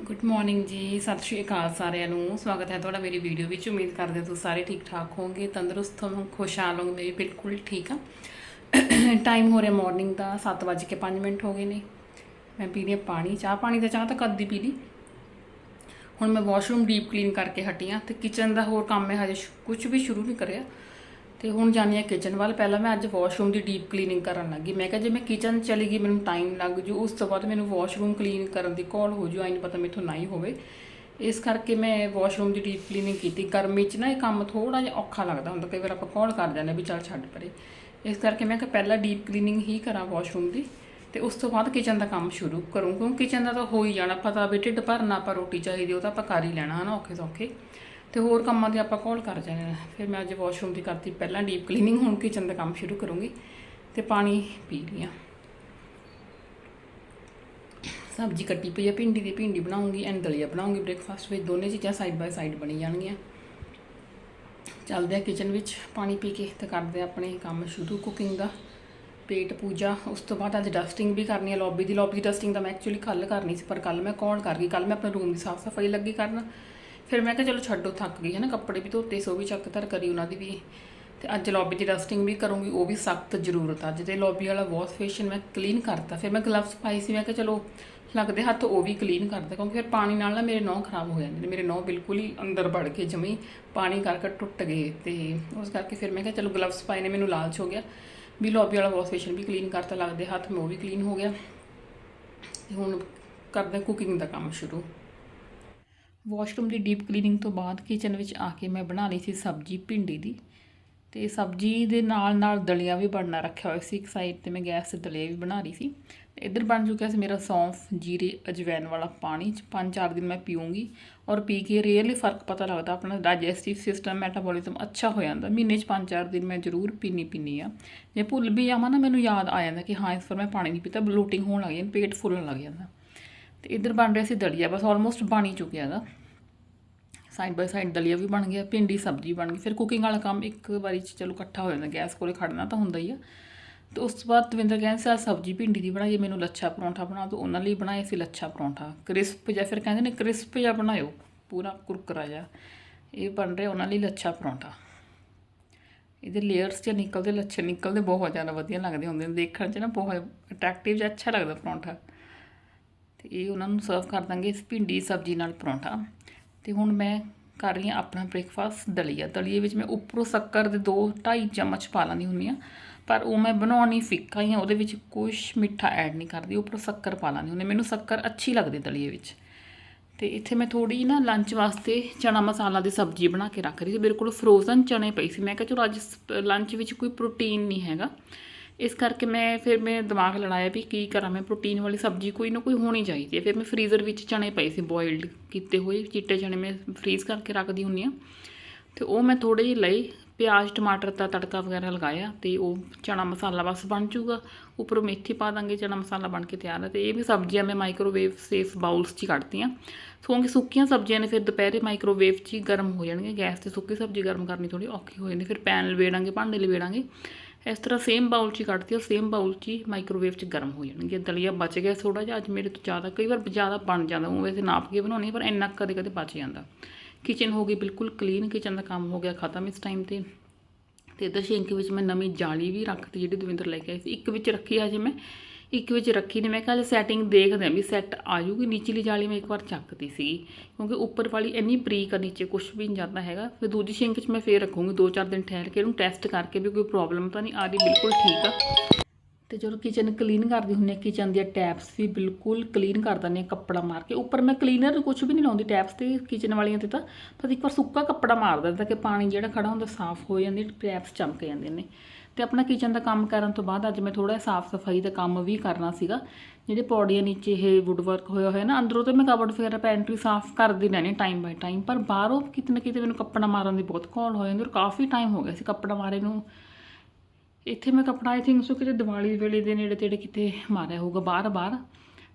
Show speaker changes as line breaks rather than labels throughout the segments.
Good morning ਜੀ, ਸਤਿ ਸ਼੍ਰੀ ਅਕਾਲ ਸਾਰਿਆਂ ਨੂੰ। ਸਵਾਗਤ ਹੈ ਤੁਹਾਡਾ ਮੇਰੀ ਵੀਡੀਓ ਵਿੱਚ। ਉਮੀਦ ਕਰਦੇ ਹਾਂ ਤੁਸੀਂ ਸਾਰੇ ਠੀਕ ਠਾਕ ਹੋਵੋਗੇ, ਤੰਦਰੁਸਤ ਹੋ ਖੁਸ਼ਹਾਲ ਹੋਵੋਗੇ। ਮੈਂ ਵੀ ਬਿਲਕੁਲ ਠੀਕ ਆ ਟਾਈਮ ਹੋ ਰਿਹਾ ਮਾਰਨਿੰਗ ਦਾ 7:05 ਮਿੰਟ ਹੋ ਗਏ ਨੇ। ਮੈਂ ਪੀ ਰਹੀ ਪਾਣੀ, ਚਾਹ ਪਾਣੀ ਦਾ ਚਾਹ ਤਾਂ ਕਦ ਦੀ ਪੀ ਲਈ। ਹੁਣ ਮੈਂ ਵਾਸ਼ਰੂਮ ਡੀਪ ਕਲੀਨ ਕਰਕੇ ਹਟੀ ਹਾਂ ਤੇ ਕਿਚਨ ਦਾ ਹੋਰ ਕੰਮ ਮੈਂ ਹਜੇ ਕੁਝ ਵੀ ਸ਼ੁਰੂ ਨਹੀਂ ਕਰਿਆ। ਤੇ ਹੁਣ ਜਾਣੀ ਆ ਕਿਚਨ ਵੱਲ। ਪਹਿਲਾਂ ਮੈਂ ਅੱਜ ਵਾਸ਼ਰੂਮ ਦੀ ਡੀਪ ਕਲੀਨਿੰਗ ਕਰਨ ਲੱਗੀ। ਮੈਂ ਕਿਹਾ ਜੇ ਮੈਂ ਕਿਚਨ ਚਲੀ ਗਈ, ਮੈਨੂੰ ਟਾਈਮ ਲੱਗ ਜੂ। ਉਸ ਤੋਂ ਬਾਅਦ ਮੈਨੂੰ ਵਾਸ਼ਰੂਮ ਕਲੀਨ ਕਰਨ ਦੀ ਕਾਲ ਹੋ ਜੂ। ਆਈ ਨਹੀਂ ਪਤਾ ਮੈਥੋਂ ਨਹੀਂ ਹੋਵੇ। ਇਸ ਕਰਕੇ ਮੈਂ ਵਾਸ਼ਰੂਮ ਦੀ ਡੀਪ ਕਲੀਨਿੰਗ ਕੀਤੀ। ਗਰਮੀ 'ਚ ਨਾ ਇਹ ਕੰਮ ਥੋੜਾ ਜਿਹਾ ਔਖਾ ਲੱਗਦਾ ਹੁੰਦਾ। ਕਈ ਵਾਰ ਆਪਾਂ ਕਾਲ ਕਰ ਜਾਂਦੇ ਵੀ ਚੱਲ ਛੱਡ ਪਰੇ। ਇਸ ਕਰਕੇ ਮੈਂ ਕਿਹਾ ਪਹਿਲਾਂ ਡੀਪ ਕਲੀਨਿੰਗ ਹੀ ਕਰਾਂ ਵਾਸ਼ਰੂਮ ਦੀ। ਤੇ ਉਸ ਤੋਂ ਬਾਅਦ ਕਿਚਨ ਦਾ ਕੰਮ ਸ਼ੁਰੂ ਕਰੂੰ। ਕਿਉਂਕਿ ਕਿਚਨ ਦਾ ਤਾਂ ਹੋ ਹੀ ਜਾਣਾ। ਪਤਾ ਵੀ ਢਿੱਡ ਭਰਨਾ, ਆਪਾਂ ਰੋਟੀ ਚਾਹੀਦੀ ਉਹ ਤਾਂ ਆਪਾਂ ਕਰ ਹੀ ਲੈਣਾ। ਹਨਾ, ਔਖੇ ਸੌਖੇ। ਤੇ ਹੋਰ ਕੰਮਾਂ 'ਤੇ ਆਪਾਂ ਕਾਲ ਕਰ ਜਾਣਾ ਫਿਰ ਮੈਂ ਅੱਜ ਵਾਸ਼ਰੂਮ ਦੀ ਕਰਤੀ ਪਹਿਲਾਂ ਡੀਪ ਕਲੀਨਿੰਗ ਹੁਣ ਕਿਚਨ ਦਾ ਕੰਮ ਸ਼ੁਰੂ ਕਰੂੰਗੀ ਤੇ ਪਾਣੀ ਪੀ ਲਿਆ ਸਬਜ਼ੀ ਕੱਟੀ ਪਈ ਆ, ਭਿੰਡੀ ਦੀ ਭਿੰਡੀ ਬਣਾਉਂਗੀ ਐਂਡ ਦਲੀਆ ਬਣਾਉਂਗੀ ਬ੍ਰੇਕਫਾਸਟ ਵਿੱਚ। ਦੋਨੇ ਚੀਜ਼ਾਂ ਸਾਈਡ ਬਾਈ ਸਾਈਡ ਬਣੀ ਜਾਣਗੀਆਂ। ਚੱਲਦੇ ਆ ਕਿਚਨ ਵਿੱਚ, ਪਾਣੀ ਪੀ ਕੇ ਤੇ ਕਰਦੇ ਆ ਆਪਣੇ ਕੰਮ ਸ਼ੁਰੂ ਕੁਕਿੰਗ ਦਾ। ਪੇਟ ਪੂਜਾ, ਉਸ ਤੋਂ ਬਾਅਦ ਅੱਜ ਡਸਟਿੰਗ ਵੀ ਕਰਨੀ ਹੈ ਲੌਬੀ ਦੀ ਲੌਬੀ ਦੀ ਡਸਟਿੰਗ ਤਾਂ ਮੈਂ ਐਕਚੁਅਲੀ ਕੱਲ ਕਰਨੀ ਸੀ, ਪਰ ਕੱਲ ਮੈਂ ਕਾਲ ਕਰ ਗਈ? ਕੱਲ ਮੈਂ ਆਪਣੇ ਰੂਮ ਦੀ ਸਾਫ਼ ਸਫ਼ਾਈ ਲੱਗੀ ਕਰਨ। ਫਿਰ ਮੈਂ ਕਿਹਾ ਚਲੋ ਛੱਡੋ, ਥੱਕ ਗਈ ਹੈ ਨਾ ਕੱਪੜੇ ਵੀ ਧੋਤੇ, ਸੋ ਵੀ ਚੱਕ ਧਰ ਕਰੀ ਉਹਨਾਂ ਦੀ ਵੀ। ਤੇ ਅੱਜ ਲੌਬੀ ਦੀ ਡਸਟਿੰਗ ਵੀ ਕਰੂੰਗੀ, ਉਹ ਵੀ ਸਖਤ ਜ਼ਰੂਰਤ ਆ। ਅੱਜ ਤੇ ਲੌਬੀ ਵਾਲਾ ਵਾਸ਼ ਫੇਸ਼ਨ ਮੈਂ ਕਲੀਨ ਕਰਤਾ। ਫਿਰ ਮੈਂ ਗਲਵਸ ਪਾਈ ਸੀ, ਮੈਂ ਕਿਹਾ ਚਲੋ ਲੱਗਦੇ ਹੱਥ ਉਹ ਵੀ ਕਲੀਨ ਕਰਦਾ, ਕਿਉਂਕਿ ਫਿਰ ਪਾਣੀ ਨਾਲ ਨਾ ਮੇਰੇ ਨਹੁੰ ਖਰਾਬ ਹੋ ਜਾਂਦੇ ਨੇ, ਮੇਰੇ ਨਹੁੰ ਬਿਲਕੁਲ ਹੀ ਅੰਦਰ ਵੜ ਕੇ ਜਮੀ ਪਾਣੀ ਕਰਕੇ ਟੁੱਟ ਗਏ। ਤੇ ਉਸ ਕਰਕੇ ਫਿਰ ਮੈਂ ਕਿਹਾ ਚਲੋ ਗਲਵਸ ਪਾਏ ਨੇ, ਮੈਨੂੰ ਲਾਲਚ ਹੋ ਗਿਆ। ਵੀ ਲੌਬੀ ਵਾਲਾ ਵਾਸ਼ ਫੇਸ਼ਨ ਵੀ ਕਲੀਨ ਕਰਤਾ, ਲੱਗਦੇ ਹੱਥ ਮੈਂ ਉਹ ਵੀ ਕਲੀਨ ਹੋ ਗਿਆ। ਤੇ ਹੁਣ ਕਰਦੇ ਕੁਕਿੰਗ ਦਾ ਕੰਮ ਸ਼ੁਰੂ। ਵਾਸ਼ਰੂਮ ਦੀ ਡੀਪ ਕਲੀਨਿੰਗ ਤੋਂ ਬਾਅਦ ਕਿਚਨ ਵਿੱਚ ਆ ਕੇ ਮੈਂ ਬਣਾ ਲਈ ਸੀ ਸਬਜ਼ੀ ਭਿੰਡੀ ਦੀ। ਤੇ ਸਬਜ਼ੀ ਦੇ ਨਾਲ ਨਾਲ ਦਲੀਆ ਵੀ ਬਣਨਾ ਰੱਖਿਆ ਹੋਇਆ ਸੀ ਇੱਕ ਸਾਈਡ ਤੇ, ਮੈਂ ਗੈਸ ਤੇ ਦਲੀਆ ਵੀ ਬਣਾ ਰਹੀ ਸੀ। ਤੇ ਇੱਧਰ ਬਣ ਚੁੱਕਿਆ ਸੀ ਮੇਰਾ ਸੌਂਫ, ਜੀਰੇ, ਅਜਵੈਨ ਵਾਲਾ ਪਾਣੀ ਚ। ਪੰਜ ਚਾਰ ਦਿਨ ਮੈਂ ਪੀਉਂਗੀ ਔਰ ਪੀ ਕੇ ਰੀਅਲੀ ਫ਼ਰਕ ਪਤਾ ਲੱਗਦਾ, ਆਪਣਾ ਡਾਈਜੈਸਟਿਵ ਸਿਸਟਮ ਮੈਟਾਬੋਲਿਜ਼ਮ ਅੱਛਾ ਹੋ ਜਾਂਦਾ। ਮਹੀਨੇ ਚ ਪੰਜ ਚਾਰ ਦਿਨ ਮੈਂ ਜ਼ਰੂਰ ਪੀਣੀ ਪੀਣੀ ਆ ਜੇ ਭੁੱਲ ਵੀ ਜਾਵਾਂ ਨਾ, ਮੈਨੂੰ ਯਾਦ ਆ ਜਾਂਦਾ ਕਿ ਹਾਂ, ਇਸ ਵਾਰ ਮੈਂ ਪਾਣੀ ਨਹੀਂ ਪੀਤਾ ਬਲੋਟਿੰਗ ਹੋਣ ਲੱਗ ਜਾਂਦੀ, ਪੇਟ ਫੁੱਲਣ ਲੱਗ ਜਾਂਦਾ। ਤੇ ਇੱਧਰ ਬਣ ਰਿਹਾ ਸੀ ਦਲੀਆ, ਬਸ ਆਲਮੋਸਟ ਬਣ ਹੀ ਚੁੱਕਿਆ ਦਾ ਸਾਈਡ ਬਾਈ ਸਾਈਡ ਦਲੀਆ ਵੀ ਬਣ ਗਿਆ, ਭਿੰਡੀ, ਸਬਜ਼ੀ ਬਣ ਗਈ। ਫਿਰ ਕੁਕਿੰਗ ਵਾਲਾ ਕੰਮ ਇੱਕ ਵਾਰੀ ਚ ਚਲੋ ਇਕੱਠਾ ਹੋ ਜਾਂਦਾ, ਗੈਸ ਕੋਲੇ ਖੜਨਾ ਤਾਂ ਹੁੰਦਾ ਹੀ ਆ। ਤੇ ਉਸ ਤੋਂ ਬਾਅਦ ਦਵਿੰਦਰ ਕਹਿੰਦੇ ਸੀ ਆਹ ਸਬਜ਼ੀ, ਭਿੰਡੀ ਦੀ ਬਣਾਈਏ, ਮੈਨੂੰ ਲੱਛਾ ਪਰੌਂਠਾ ਬਣਾ ਦਿਓ। ਉਹਨਾਂ ਲਈ ਬਣਾਏ ਸੀ ਲੱਛਾ ਪਰੌਂਠਾ। ਕ੍ਰਿਸਪ ਜਾਂ ਫਿਰ ਕਹਿੰਦੇ ਨੇ ਕ੍ਰਿਸਪ ਜਾਂ ਬਣਾਇਓ, ਪੂਰਾ ਕੁਰਕਰਾ ਜਿਹਾ। ਇਹ ਬਣ ਰਿਹਾ ਉਹਨਾਂ ਲਈ ਲੱਛਾ ਪਰੌਂਠਾ। ਇਹਦੇ ਲੇਅਰਸ ਜਿਹਾ ਨਿਕਲਦੇ, ਲੱਛੇ ਨਿਕਲਦੇ, ਬਹੁਤ ਜ਼ਿਆਦਾ ਵਧੀਆ ਲੱਗਦੇ ਹੁੰਦੇ ਨੇ। ਦੇਖਣ 'ਚ ਨਾ ਬਹੁਤ ਅਟਰੈਕਟਿਵ ਜਿਹਾ, ਅੱਛਾ ਲੱਗਦਾ ਪਰੌਂਠਾ। ਤੇ ਇਹ ਉਹਨਾਂ ਨੂੰ ਸਰਵ ਕਰ ਦਾਂਗੇ ਇਸ ਭਿੰਡੀ ਸਬਜ਼ੀ ਨਾਲ ਪਰੌਂਠਾ। ਤੇ ਹੁਣ ਮੈਂ ਕਰ ਰਹੀ ਹਾਂ ਆਪਣਾ ਬ੍ਰੇਕਫਾਸਟ ਦਲੀਆ। ਦਲੀਏ ਵਿੱਚ ਮੈਂ ਉੱਪਰੋਂ ਸ਼ੱਕਰ ਦੇ 2 2.5 ਚਮਚ ਪਾ ਲੈਂਦੀ ਹੁੰਦੀ ਆ ਪਰ ਉਹ ਮੈਂ ਬਣਾਉਣੀ ਫਿੱਕਾ ਹੀ ਆ ਉਹਦੇ ਵਿੱਚ ਕੁਝ ਮਿੱਠਾ ਐਡ ਨਹੀਂ ਕਰਦੀ, ਉੱਪਰੋਂ ਸ਼ੱਕਰ ਪਾ ਲੈਂਦੀ ਹੁੰਦੀ ਮੈਨੂੰ ਸ਼ੱਕਰ ਅੱਛੀ ਲੱਗਦੀ ਦਲੀਏ ਵਿੱਚ। ਤੇ ਇੱਥੇ ਮੈਂ ਥੋੜੀ ਨਾ ਲੰਚ ਵਾਸਤੇ ਚਣਾ ਮਸਾਲਾ ਦੀ ਸਬਜ਼ੀ ਬਣਾ ਕੇ ਰੱਖ ਰਹੀ ਸੀ। ਮੇਰੇ ਕੋਲ ਫਰੋਜ਼ਨ ਚਣੇ ਪਈ ਸੀ। ਮੈਂ ਕਿਹਾ ਚਲੋ ਅੱਜ ਲੰਚ ਵਿੱਚ ਕੋਈ ਪ੍ਰੋਟੀਨ ਨਹੀਂ ਹੈਗਾ। ਇਸ ਕਰਕੇ ਮੈਂ ਫਿਰ ਮੈਂ ਦਿਮਾਗ ਲੜਾਇਆ ਵੀ ਕੀ ਕਰਾਂ ਮੈਂ ਪ੍ਰੋਟੀਨ ਵਾਲੀ ਸਬਜ਼ੀ ਕੋਈ ਨਾ ਕੋਈ ਹੋਣੀ ਚਾਹੀਦੀ ਹੈ। ਫਿਰ ਮੈਂ ਫਰੀਜ਼ਰ ਵਿੱਚ ਚਣੇ ਪਏ ਸੀ ਬੋਇਲਡ ਕੀਤੇ ਹੋਏ ਚਿੱਟੇ ਚਣੇ ਮੈਂ ਫਰੀਜ਼ ਕਰਕੇ ਰੱਖਦੀ ਹੁੰਨੀ ਆ ਤੇ ਉਹ ਮੈਂ ਥੋੜੇ ਜਿਹੇ ਲਏ, ਪਿਆਜ਼, ਟਮਾਟਰ ਦਾ ਤੜਕਾ ਵਗੈਰਾ ਲਗਾਇਆ ਤੇ ਉਹ ਚਨਾ ਮਸਾਲਾ ਬਸ ਬਣ ਜੂਗਾ ਉੱਪਰੋਂ ਮੇਥੀ ਪਾ ਦਾਂਗੇ ਚਨਾ ਮਸਾਲਾ ਬਣ ਕੇ ਤਿਆਰ ਹੈ ਤੇ ਇਹ ਵੀ ਸਬਜ਼ੀਆਂ ਮੈਂ ਮਾਈਕ੍ਰੋਵੇਵ ਸੇਫ ਬਾਉਲਸ 'ਚ ਹੀ ਕੱਢਤੀਆਂ ਕਿਉਂਕਿ ਸੁੱਕੀਆਂ ਸਬਜ਼ੀਆਂ ਨੇ ਫਿਰ ਦੁਪਹਿਰੇ ਮਾਈਕ੍ਰੋਵੇਵ 'ਚ ਹੀ ਗਰਮ ਹੋ ਜਾਣਗੀਆਂ, ਗੈਸ ਤੇ ਸੁੱਕੀ ਸਬਜ਼ੀ ਗਰਮ ਕਰਨੀ ਥੋੜੀ ਔਖੀ ਹੋ ਜਾਂਦੀ ਫਿਰ ਪੈਨ ਲਵੇੜਾਂਗੇ, ਭਾਂਡੇ ਲਵੇੜਾਂਗੇ। ਇਸ ਤਰ੍ਹਾਂ ਸੇਮ ਬਾਉਲ 'ਚ ਹੀ ਕੱਢਤੀ ਉਹ ਸੇਮ ਬਾਉਲ 'ਚ ਹੀ ਮਾਈਕ੍ਰੋਵੇਵ 'ਚ ਗਰਮ ਹੋ ਜਾਣਗੇ ਦਲੀਆ ਬਚ ਗਿਆ ਥੋੜਾ ਜਿਹਾ, ਅੱਜ ਮੇਰੇ ਤੋਂ ਜ਼ਿਆਦਾ, ਕਈ ਵਾਰ ਜ਼ਿਆਦਾ ਬਣ ਜਾਂਦਾ ਉਹ ਵੈਸੇ ਨਾਪ ਕੇ ਬਣਾਉਣੀ ਪਰ ਇੰਨਾ ਕਦੇ ਕਦੇ ਬਚ ਜਾਂਦਾ। ਕਿਚਨ ਹੋ ਗਈ ਬਿਲਕੁਲ ਕਲੀਨ ਕਿਚਨ ਦਾ ਕੰਮ ਹੋ ਗਿਆ ਖਤਮ ਇਸ ਟਾਈਮ ਤੇ। ਤੇ ਇਧਰ ਸ਼ਿੰਕ ਵਿੱਚ ਮੈਂ ਨਵੀਂ ਜਾਲੀ ਵੀ ਰੱਖਤੀ ਜਿਹੜੀ ਦਵਿੰਦਰ ਲੈ ਕੇ ਆਈ ਸੀ, ਇੱਕ ਵਿੱਚ ਰੱਖੀ ਹਜੇ ਮੈਂ। ਇੱਕ ਵਿੱਚ ਰੱਖੀ ਨੇ, ਮੈਂ ਕਿਹਾ ਸੈਟਿੰਗ ਦੇਖਦੇ ਆਂ ਵੀ ਸੈੱਟ ਆ ਜੂਗੀ ਨੀਚਲੀ ਜਾਲੀ ਮੈਂ ਇੱਕ ਵਾਰ ਚੱਕਤੀ ਸੀ, ਕਿਉਂਕਿ ਉੱਪਰ ਵਾਲੀ ਇੰਨੀ ਬਰੀਕ ਆ, ਨੀਚੇ ਕੁਝ ਵੀ ਨਹੀਂ ਜਾਂਦਾ ਹੈਗਾ। ਫਿਰ ਦੂਜੀ ਸ਼ਿੰਕ 'ਚ ਮੈਂ ਫੇਰ ਰੱਖੂੰਗੀ 2-4 ਦਿਨ ਠਹਿਰ ਕੇ ਇਹਨੂੰ ਟੈਸਟ ਕਰਕੇ ਵੀ ਕੋਈ ਪ੍ਰੋਬਲਮ ਤਾਂ ਨਹੀਂ ਆ ਰਹੀ ਬਿਲਕੁਲ ਠੀਕ ਆ। ਤੇ ਜਦੋਂ ਕਿਚਨ ਕਲੀਨ ਕਰਦੀ ਹੁੰਦੀ ਆ ਕਿਚਨ ਦੀਆਂ ਟੈਪਸ ਵੀ ਬਿਲਕੁਲ ਕਲੀਨ ਕਰ ਦਿੰਦੇ ਆ ਕੱਪੜਾ ਮਾਰ ਕੇ। ਉੱਪਰ ਮੈਂ ਕਲੀਨਰ ਕੁਝ ਵੀ ਨਹੀਂ ਲਾਉਂਦੀ ਟੈਪਸ ਤੇ ਕਿਚਨ ਵਾਲੀਆਂ ਤੇ ਤਾਂ। ਪਰ ਇੱਕ ਵਾਰ ਸੁੱਕਾ ਕੱਪੜਾ ਮਾਰ ਦਿੰਦਾ ਕਿ ਪਾਣੀ ਜਿਹੜਾ ਖੜਾ ਹੁੰਦਾ ਸਾਫ਼ ਹੋ ਜਾਂਦੀ ਟੈਪਸ ਚਮਕ ਜਾਂਦੇ ਨੇ। ਤੇ ਆਪਣਾ ਕਿਚਨ ਦਾ ਕੰਮ ਕਰਨ ਤੋਂ ਬਾਅਦ ਅੱਜ ਮੈਂ ਥੋੜਾ ਸਾਫ਼ ਸਫ਼ਾਈ ਦਾ ਕੰਮ ਵੀ ਕਰਨਾ ਸੀਗਾ। ਜਿਹੜੇ ਪੌੜੀਆਂ ਨੀਚੇ ਇਹ ਵੁੱਡ ਵਰਕ ਹੋਇਆ ਹੋਇਆ ਨਾ, ਅੰਦਰੋਂ ਤੇ ਮੈਂ ਕਬਰਡ ਵਗੈਰਾ ਪੈਂਟਰੀ ਸਾਫ਼ ਕਰਦੀ ਰਹਿਣੀ ਟਾਈਮ ਬਾਈ ਟਾਈਮ ਪਰ ਬਾਹਰੋਂ ਕਿਤੇ ਨਾ ਕਿਤੇ ਮੈਨੂੰ ਕੱਪੜਾ ਮਾਰਨ ਦੀ ਬਹੁਤ ਘੋਲ ਹੋ ਜਾਂਦੀ ਔਰ ਕਾਫੀ ਟਾਈਮ ਹੋ ਗਿਆ ਸੀ ਕੱਪੜਾ ਮਾਰੇ ਨੂੰ। ਇੱਥੇ ਮੈਂ ਕੱਪੜਾ ਆਈ ਥਿੰਕ ਸੋ ਕਿਤੇ ਦੀਵਾਲੀ ਵੇਲੇ ਦੇ ਨੇੜੇ ਤੇੜੇ ਕਿਤੇ ਮਾਰਿਆ ਹੋਊਗਾ ਬਾਹਰ ਬਾਹਰ।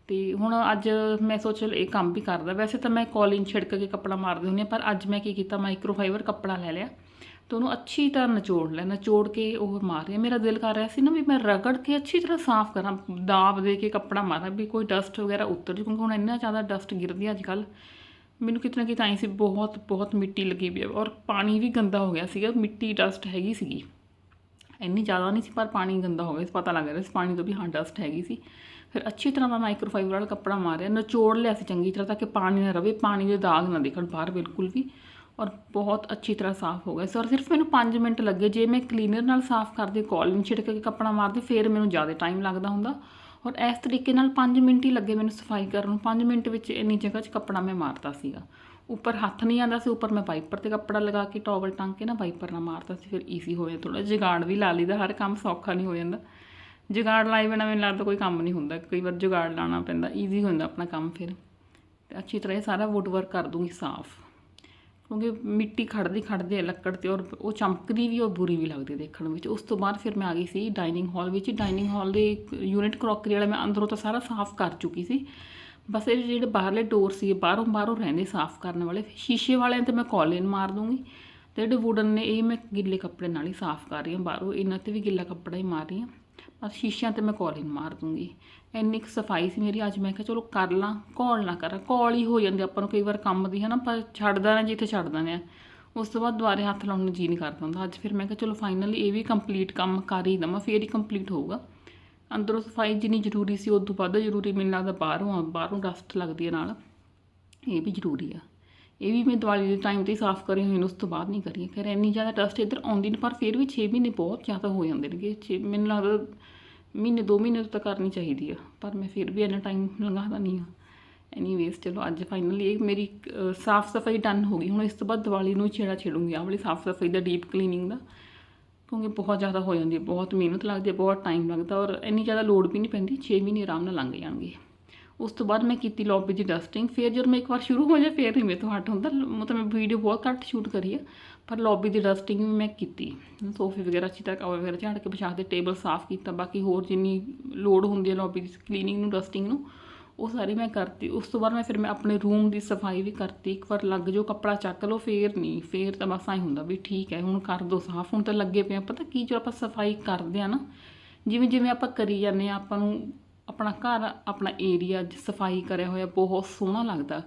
ਤੇ ਹੁਣ ਅੱਜ ਮੈਂ ਸੋਚਿਆ ਇਹ ਕੰਮ ਵੀ ਕਰਦਾ। ਵੈਸੇ ਤਾਂ ਮੈਂ ਕਾਲਿੰਗ ਛਿੜਕ ਕੇ ਕੱਪੜਾ ਮਾਰਦੀ ਹੁੰਦੀ ਹਾਂ, ਪਰ ਅੱਜ ਮੈਂ ਕੀ ਕੀਤਾ ਮਾਈਕਰੋਫਾਈਬਰ ਕੱਪੜਾ ਲੈ ਲਿਆ। ਤੇ ਉਹਨੂੰ ਅੱਛੀ ਤਰ੍ਹਾਂ ਨਿਚੋੜ ਲੈ, ਨਿਚੋੜ ਕੇ ਉਹ ਮਾਰ ਰਿਹਾ ਮੇਰਾ ਦਿਲ ਕਰ ਰਿਹਾ ਸੀ ਨਾ ਵੀ ਮੈਂ ਰਗੜ ਕੇ ਅੱਛੀ ਤਰ੍ਹਾਂ ਸਾਫ਼ ਕਰਾਂ, ਦਾਬ ਦੇ ਕੇ ਕੱਪੜਾ ਮਾਰਾਂ, ਵੀ ਕੋਈ ਡਸਟ ਵਗੈਰਾ ਉਤਰ ਜੂ ਕਿਉਂਕਿ ਹੁਣ ਇੰਨਾ ਜ਼ਿਆਦਾ ਡਸਟ ਗਿਰਦੀ ਅੱਜ ਕੱਲ ਮੈਨੂੰ ਕਿਤੇ ਨਾ ਕਿਤੇ ਆਈ ਸੀ, ਬਹੁਤ ਬਹੁਤ ਮਿੱਟੀ ਲੱਗੀ ਵੀ ਹੈ ਔਰ ਪਾਣੀ ਵੀ ਗੰਦਾ ਹੋ ਗਿਆ ਸੀਗਾ, ਮਿੱਟੀ ਡਸਟ ਹੈਗੀ ਸੀਗੀ। ਇੰਨੀ ਜ਼ਿਆਦਾ ਨਹੀਂ ਸੀ, ਪਰ ਪਾਣੀ ਗੰਦਾ ਹੋ ਗਿਆ ਸੀ, ਪਤਾ ਲੱਗ ਰਿਹਾ ਸੀ, ਪਾਣੀ ਤੋਂ ਵੀ ਹਾਂ ਡਸਟ ਹੈਗੀ ਸੀ। ਫਿਰ ਅੱਛੀ ਤਰ੍ਹਾਂ ਮੈਂ ਮਾਈਕਰੋਫਾਈਬਰ ਵਾਲਾ ਕੱਪੜਾ ਮਾਰਿਆ, ਨਚੋੜ ਲਿਆ ਸੀ ਚੰਗੀ ਤਰ੍ਹਾਂ, ਤਾਂ ਕਿ ਪਾਣੀ ਨਾ ਰਵੇ, ਪਾਣੀ ਦੇ ਦਾਗ ਨਾ ਦਿਖਣ ਬਾਹਰ ਬਿਲਕੁਲ ਵੀ। ਔਰ ਬਹੁਤ ਅੱਛੀ ਤਰ੍ਹਾਂ ਸਾਫ਼ ਹੋ ਗਿਆ ਸੀ ਔਰ ਸਿਰਫ ਮੈਨੂੰ 5 ਮਿੰਟ ਲੱਗੇ। ਜੇ ਮੈਂ ਕਲੀਨਰ ਨਾਲ ਸਾਫ਼ ਕਰਦੀ ਕਾਲਿਨ ਛਿੜਕ ਕੇ ਕੱਪੜਾ ਮਾਰਦੀ, ਫਿਰ ਮੈਨੂੰ ਜ਼ਿਆਦਾ ਟਾਈਮ ਲੱਗਦਾ ਹੁੰਦਾ। ਔਰ ਇਸ ਤਰੀਕੇ ਨਾਲ 5 ਮਿੰਟ ਹੀ ਲੱਗੇ ਮੈਨੂੰ ਸਫ਼ਾਈ ਕਰਨ ਨੂੰ। 5 ਮਿੰਟ ਵਿੱਚ ਇੰਨੀ ਜਗ੍ਹਾ 'ਚ ਕੱਪੜਾ ਮੈਂ ਮਾਰਤਾ ਸੀਗਾ। ਉੱਪਰ ਹੱਥ ਨਹੀਂ ਆਉਂਦਾ ਸੀ, ਉੱਪਰ ਮੈਂ ਵਾਈਪਰ ਤੇ ਕੱਪੜਾ ਲਗਾ ਕੇ ਟਾਵਲ ਟੰਗ ਕੇ ਨਾ ਵਾਈਪਰ ਨਾਲ ਮਾਰਤਾ ਸੀ, ਫਿਰ ਈਜ਼ੀ ਹੋ ਜਾਂਦਾ। ਥੋੜਾ ਜੁਗਾੜ ਵੀ ਲਾ ਲਈਦਾ, ਹਰ ਕੰਮ ਸੌਖਾ ਨਹੀਂ ਹੋ ਜਾਂਦਾ। ਜੁਗਾੜ ਲਾਈ ਬਿਨਾਂ ਮੈਨੂੰ ਲੱਗਦਾ ਕੋਈ ਕੰਮ ਨਹੀਂ ਹੁੰਦਾ। ਕਈ ਵਾਰ ਜੁਗਾੜ ਲਾਉਣਾ ਪੈਂਦਾ ਈਜ਼ੀ ਹੋ ਜਾਂਦਾ ਆਪਣਾ ਕੰਮ ਫਿਰ। ਤੇ ਅੱਛੀ ਤਰ੍ਹਾਂ ਇਹ ਸਾਰਾ ਵੁੱਡ ਵਰਕ ਕਰ ਦੂੰਗੀ ਸਾਫ਼। ਕਿਉਂਕਿ ਮਿੱਟੀ ਖੜਦੀ ਖੜਦੀ ਆ ਲੱਕੜ ਤੇ ਔਰ ਉਹ ਚਮਕਦੀ ਵੀ ਔਰ ਬੁਰੀ ਵੀ ਲੱਗਦੀ ਦੇਖਣ ਵਿੱਚ। ਉਸ ਤੋਂ ਬਾਅਦ ਫਿਰ ਮੈਂ ਆ ਗਈ ਸੀ ਡਾਈਨਿੰਗ ਹਾਲ ਵਿੱਚ। ਡਾਈਨਿੰਗ ਹਾਲ ਦੇ ਯੂਨਿਟ ਕਰੋਕਰੀ ਵਾਲਾ ਮੈਂ ਅੰਦਰੋਂ ਤਾਂ ਸਾਰਾ ਸਾਫ਼ ਕਰ ਚੁੱਕੀ ਸੀ। ਬਸ ਇਹ ਜਿਹੜੇ ਬਾਹਰਲੇ ਡੋਰ ਸੀ ਬਾਹਰੋਂ ਬਾਹਰੋਂ ਰਹਿੰਦੇ ਸਾਫ਼ ਕਰਨ ਵਾਲੇ ਸ਼ੀਸ਼ੇ ਵਾਲਿਆਂ ਤੇ ਮੈਂ ਕੋਲਿਨ ਮਾਰ ਦੂੰਗੀ। ਤੇ ਜਿਹੜੇ ਵੁਡਨ ਨੇ, ਇਹ ਮੈਂ ਗਿੱਲੇ ਕੱਪੜੇ ਨਾਲ ਹੀ ਸਾਫ਼ ਕਰ ਰਹੀ ਹਾਂ ਬਾਹਰੋਂ। ਇਹਨਾਂ ਤੇ ਵੀ ਗਿੱਲਾ ਕੱਪੜਾ ਹੀ ਮਾਰ ਰਹੀ ਹਾਂ। ਬਸ ਸ਼ੀਸ਼ਿਆਂ ਤੇ ਮੈਂ ਕੋਲਿਨ ਮਾਰ ਦੂੰਗੀ। ਇੰਨੀ ਕੁ ਸਫ਼ਾਈ ਸੀ ਮੇਰੀ, ਅੱਜ ਮੈਂ ਕਿਹਾ ਚਲੋ ਕਰ ਲਾਂ ਘੋਲ ਨਾ ਕਰਾਂ ਘੋਲ ਹੀ ਹੋ ਜਾਂਦੀ ਆਪਾਂ ਨੂੰ ਕਈ ਵਾਰ ਕੰਮ ਦੀ ਹੈ ਨਾ ਪਰ ਛੱਡਦਾ ਨਾ ਜਿੱਥੇ ਛੱਡ ਦਿੰਦੇ ਆ। ਉਸ ਤੋਂ ਬਾਅਦ ਦੁਬਾਰੇ ਹੱਥ ਲਾਉਣ ਨੂੰ ਜੀ ਨਹੀਂ ਕਰਦਾ ਹੁੰਦਾ। ਅੱਜ ਫਿਰ ਮੈਂ ਕਿਹਾ ਚਲੋ ਫਾਈਨਲੀ ਇਹ ਵੀ ਕੰਪਲੀਟ ਕੰਮ ਕਰ ਹੀ ਦਵਾਂ, ਫੇਰ ਹੀ ਕੰਪਲੀਟ ਹੋਊਗਾ। ਅੰਦਰੋਂ ਸਫ਼ਾਈ ਜਿੰਨੀ ਜ਼ਰੂਰੀ ਸੀ, ਉਦੋਂ ਵੱਧ ਜ਼ਰੂਰੀ ਮੈਨੂੰ ਲੱਗਦਾ ਬਾਹਰੋਂ ਆ, ਬਾਹਰੋਂ ਡਸਟ ਲੱਗਦੀ ਹੈ ਨਾਲ। ਇਹ ਵੀ ਜ਼ਰੂਰੀ ਆ। ਇਹ ਵੀ ਮੈਂ ਦਿਵਾਲੀ ਦੇ ਟਾਈਮ ਤੇ ਸਾਫ਼ ਕਰੀ ਹੋਈ ਨੇ ਉਸ ਤੋਂ ਬਾਅਦ ਨਹੀਂ ਕਰੀ ਫਿਰ ਇੰਨੀ ਜ਼ਿਆਦਾ ਡਸਟ ਇੱਧਰ ਆਉਂਦੀ ਨਹੀਂ ਪਰ ਫਿਰ ਵੀ 6 ਮਹੀਨੇ ਬਹੁਤ ਜ਼ਿਆਦਾ ਹੋ ਜਾਂਦੇ ਨੇਗੇ। ਛੇ, ਮੈਨੂੰ ਲੱਗਦਾ ਮਹੀਨੇ, ਦੋ ਮਹੀਨੇ ਤੋਂ ਤਾਂ ਕਰਨੀ ਚਾਹੀਦੀ ਆ, ਪਰ ਮੈਂ ਫਿਰ ਵੀ ਇੰਨਾ ਟਾਈਮ ਲੰਘਾਉਂਦਾ ਨਹੀਂ ਆ। ਐਨੀਵੇਜ਼ ਚਲੋ ਅੱਜ ਫਾਈਨਲੀ ਇਹ ਮੇਰੀ ਸਾਫ਼ ਸਫ਼ਾਈ ਡਨ ਹੋ ਗਈ। ਹੁਣ ਇਸ ਤੋਂ ਬਾਅਦ ਦੀਵਾਲੀ ਨੂੰ ਛੇੜਾ ਛੇੜੂੰਗੀ ਆ ਵਾਲੀ ਸਾਫ਼ ਸਫ਼ਾਈ ਦਾ ਡੀਪ ਕਲੀਨਿੰਗ ਦਾ। ਕਿਉਂਕਿ ਬਹੁਤ ਜ਼ਿਆਦਾ ਹੋ ਜਾਂਦੀ ਹੈ ਬਹੁਤ ਮਿਹਨਤ ਲੱਗਦੀ ਹੈ ਬਹੁਤ ਟਾਈਮ ਲੱਗਦਾ ਔਰ ਇੰਨੀ ਜ਼ਿਆਦਾ ਲੋਡ ਵੀ ਨਹੀਂ ਪੈਂਦੀ 6 ਮਹੀਨੇ ਆਰਾਮ ਨਾਲ ਲੰਘ ਜਾਣਗੇ। ਉਸ ਤੋਂ ਬਾਅਦ ਮੈਂ ਕੀਤੀ ਲੌਬੀ ਦੀ ਡਸਟਿੰਗ ਫਿਰ ਜਦੋਂ ਮੈਂ ਇੱਕ ਵਾਰ ਸ਼ੁਰੂ ਹੋ ਜਾ ਫਿਰ ਨਹੀਂ ਮੇਰੇ ਤੋਂ ਹਟ ਹੁੰਦਾ। ਮਤਲਬ ਮੈਂ ਵੀਡੀਓ ਬਹੁਤ ਘੱਟ ਸ਼ੂਟ ਕਰੀ ਹੈ ਪਰ ਲੌਬੀ ਦੀ ਡਸਟਿੰਗ ਵੀ ਮੈਂ ਕੀਤੀ। ਸੋਫੇ ਵਗੈਰਾ ਅੱਛੀ ਤਰ੍ਹਾਂ ਕਵਰ ਵਗੈਰਾ ਝਾੜ ਕੇ ਵਿਛਾ ਕੇ ਟੇਬਲ ਸਾਫ਼ ਕੀਤਾ। ਬਾਕੀ ਹੋਰ ਜਿੰਨੀ ਲੋੜ ਹੁੰਦੀ ਹੈ ਲੌਬੀ ਦੀ ਕਲੀਨਿੰਗ ਨੂੰ ਡਸਟਿੰਗ ਨੂੰ, ਉਹ ਸਾਰੀ ਮੈਂ ਕਰਤੀ। ਉਸ ਤੋਂ ਬਾਅਦ ਮੈਂ ਫਿਰ ਮੈਂ ਆਪਣੇ ਰੂਮ ਦੀ ਸਫ਼ਾਈ ਵੀ ਕਰਤੀ। ਇੱਕ ਵਾਰ ਲੱਗ ਜੋ ਕੱਪੜਾ ਚੱਕ ਲਓ, ਫੇਰ ਨਹੀਂ। ਫੇਰ ਤਾਂ ਬਸ ਐਂ ਹੁੰਦਾ ਵੀ ਠੀਕ ਹੈ, ਹੁਣ ਕਰ ਦੋ ਸਾਫ਼। ਹੁਣ ਤਾਂ ਲੱਗੇ ਪਏ ਆ। ਪਤਾ ਕੀ ਜੋ ਆਪਾਂ ਸਫ਼ਾਈ ਕਰਦੇ ਆ ਨਾ ਜਿਵੇਂ ਜਿਵੇਂ ਆਪਾਂ ਕਰੀ ਜਾਂਦੇ ਆ, ਆਪਾਂ ਨੂੰ ਆਪਣਾ ਘਰ, ਆਪਣਾ ਏਰੀਆ ਸਫ਼ਾਈ ਕਰਿਆ ਹੋਇਆ, ਬਹੁਤ ਸੋਹਣਾ ਲੱਗਦਾ।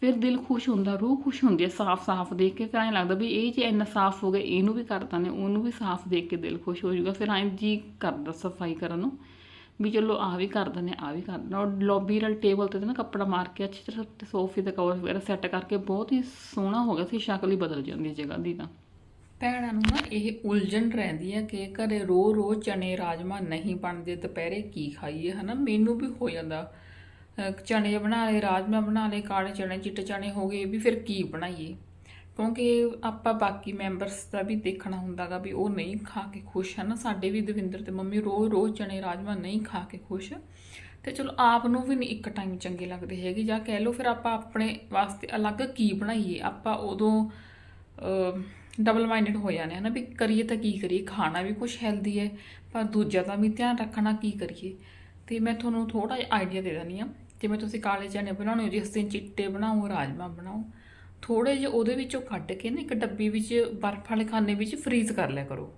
ਫਿਰ ਦਿਲ ਖੁਸ਼ ਹੁੰਦਾ, ਰੂਹ ਖੁਸ਼ ਹੁੰਦੀ ਹੈ ਸਾਫ਼-ਸਾਫ਼ ਦੇਖ ਕੇ। ਫਿਰ ਐਂ ਲੱਗਦਾ ਵੀ ਇਹ ਜੇ ਇੰਨਾ ਸਾਫ਼ ਹੋ ਗਿਆ, ਇਹਨੂੰ ਵੀ ਕਰਤਾ ਨੇ, ਉਹਨੂੰ ਵੀ ਸਾਫ਼ ਦੇਖ ਕੇ ਦਿਲ ਖੁਸ਼ ਹੋ ਜਾਊਗਾ। ਫਿਰ ਐਂ ਜੀ ਕਰਦਾ ਸਫ਼ਾਈ ਕਰਨ ਨੂੰ ਵੀ ਚਲੋ ਆ ਵੀ ਕਰ ਦਿੰਦੇ ਆ ਵੀ ਕਰ ਦਿੰਦੇ ਔਰ ਲੌਬੀ ਵਾਲ ਟੇਬਲ ਤੇ ਨਾ ਕੱਪੜਾ ਮਾਰ ਕੇ ਅੱਛੀ ਤਰ੍ਹਾਂ ਸੋਫੇ ਦਾ ਕਵਰ ਵਗੈਰਾ ਸੈੱਟ ਕਰਕੇ ਬਹੁਤ ਹੀ ਸੋਹਣਾ ਹੋ ਗਿਆ ਸੀ, ਸ਼ਕਲ ਹੀ ਬਦਲ ਜਾਂਦੀ ਹੈ ਜਗ੍ਹਾ ਦੀ ਤਾਂ। ਭੈਣਾਂ ਨੂੰ ਨਾ ਇਹ ਉਲਝਣ ਰਹਿੰਦੀ ਹੈ ਕਿ ਘਰੇ ਰੋ ਰੋ ਚਨੇ ਰਾਜਮਾ ਨਹੀਂ ਬਣਦੇ, ਦੁਪਹਿਰੇ ਕੀ ਖਾਈਏ, ਹਨਾ? ਮੈਨੂੰ ਵੀ ਹੋ ਜਾਂਦਾ। ਚਣੇ ਬਣਾ ਲਏ ਰਾਜਮਾ ਬਣਾ ਲਏ, ਕਾਲੇ ਚਣੇ ਚਿੱਟੇ ਚਣੇ ਹੋ ਗਏ, ਵੀ ਫਿਰ ਕੀ ਬਣਾਈਏ? ਕਿਉਂਕਿ ਆਪਾਂ ਬਾਕੀ ਮੈਂਬਰਸ ਦਾ ਵੀ ਦੇਖਣਾ ਹੁੰਦਾਗਾ ਵੀ ਉਹ ਨਹੀਂ ਖਾ ਕੇ ਖੁਸ਼, ਹਨ? ਸਾਡੇ ਵੀ ਦਵਿੰਦਰ ਤੇ ਮੰਮੀ ਰੋਜ਼ ਰੋਜ਼ ਚਣੇ ਰਾਜਮਾ ਨਹੀਂ ਖਾ ਕੇ ਖੁਸ਼। ਤੇ ਚਲੋ ਆਪ ਨੂੰ ਵੀ ਨਹੀਂ ਇੱਕ ਟਾਈਮ ਚੰਗੇ ਲੱਗਦੇ ਹੈਗੇ, ਜਾਂ ਕਹਿ ਲਓ ਫਿਰ ਆਪਾਂ ਆਪਣੇ ਵਾਸਤੇ ਅਲੱਗ ਕੀ ਬਣਾਈਏ? ਆਪਾਂ ਉਦੋਂ ਡਬਲ ਮਾਈਂਡਡ ਹੋ ਜਾਂਦੇ ਨਾ ਵੀ ਕਰੀਏ ਤਾਂ ਕੀ ਕਰੀਏ, ਖਾਣਾ ਵੀ ਕੁਝ ਹੈਲਦੀ ਹੈ, ਪਰ ਦੂਜਾ ਦਾ ਵੀ ਧਿਆਨ ਰੱਖਣਾ ਕੀ ਕਰੀਏ? ਤੇ ਮੈਂ ਤੁਹਾਨੂੰ ਥੋੜਾ ਜਿਹਾ ਆਈਡੀਆ ਦੇ ਦਿੰਦੀ ਆ ਜਿਵੇਂ ਤੁਸੀਂ ਕਾਲੇ ਚਨੇ ਬਣਾਉਣੇ ਹੋ ਜਿਸ ਦਿਨ ਚਿੱਟੇ ਬਣਾਓ ਰਾਜਮਾ ਬਣਾਓ ਥੋੜੇ ਜਿਹੇ ਉਹਦੇ ਵਿੱਚੋਂ ਕੱਢ ਕੇ ਨਾ ਇੱਕ ਡੱਬੀ ਵਿੱਚ, ਬਰਫ਼ ਵਾਲੇ ਖਾਨੇ ਵਿੱਚ ਫਰੀਜ਼ ਕਰ ਲਿਆ ਕਰੋ।